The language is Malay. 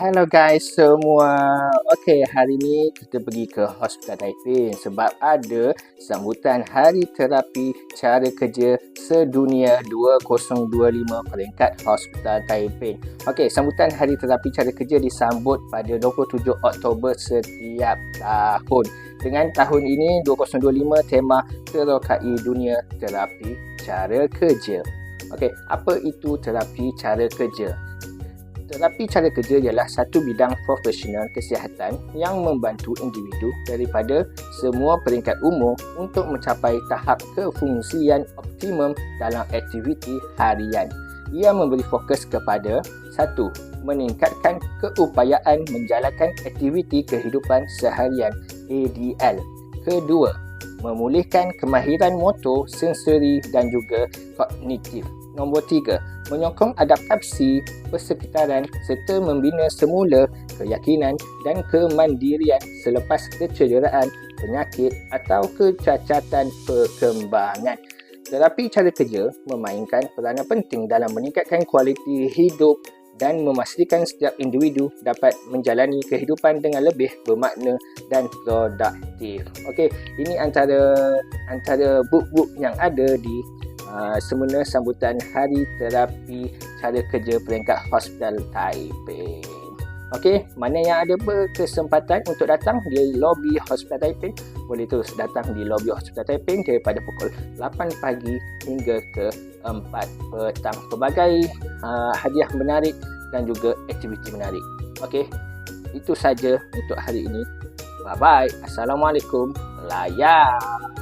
Hello guys semua. Okey, hari ni kita pergi ke Hospital Taiping sebab ada sambutan Hari Terapi Cara Kerja Sedunia 2025 peringkat Hospital Taiping. Okey, sambutan Hari Terapi Cara Kerja disambut pada 27 Oktober setiap tahun. Dengan tahun ini 2025 tema Terokai Dunia Terapi Cara Kerja. Okey, apa itu terapi cara kerja? Terapi cara kerja ialah satu bidang profesional kesihatan yang membantu individu daripada semua peringkat umur untuk mencapai tahap kefungsian optimum dalam aktiviti harian. Ia memberi fokus kepada satu, meningkatkan keupayaan menjalankan aktiviti kehidupan seharian ADL. Kedua, memulihkan kemahiran motor, sensori dan juga kognitif. Nombor tiga, menyokong adaptasi persekitaran serta membina semula keyakinan dan kemandirian selepas kecederaan, penyakit atau kecacatan perkembangan. Terapi cara kerja memainkan peranan penting dalam meningkatkan kualiti hidup dan memastikan setiap individu dapat menjalani kehidupan dengan lebih bermakna dan produktif. Okey, ini antara antara book-book yang ada di uh, semena sambutan Hari Terapi Cara Kerja Peringkat Hospital Taipei. Okey, mana yang ada berkesempatan untuk datang di lobi Hospital Taipei, boleh terus datang di lobi Hospital Taipei daripada pukul 8 pagi hingga ke 4 petang. Pelbagai uh, hadiah menarik dan juga aktiviti menarik. Okey, itu saja untuk hari ini. Bye-bye. Assalamualaikum. Layak.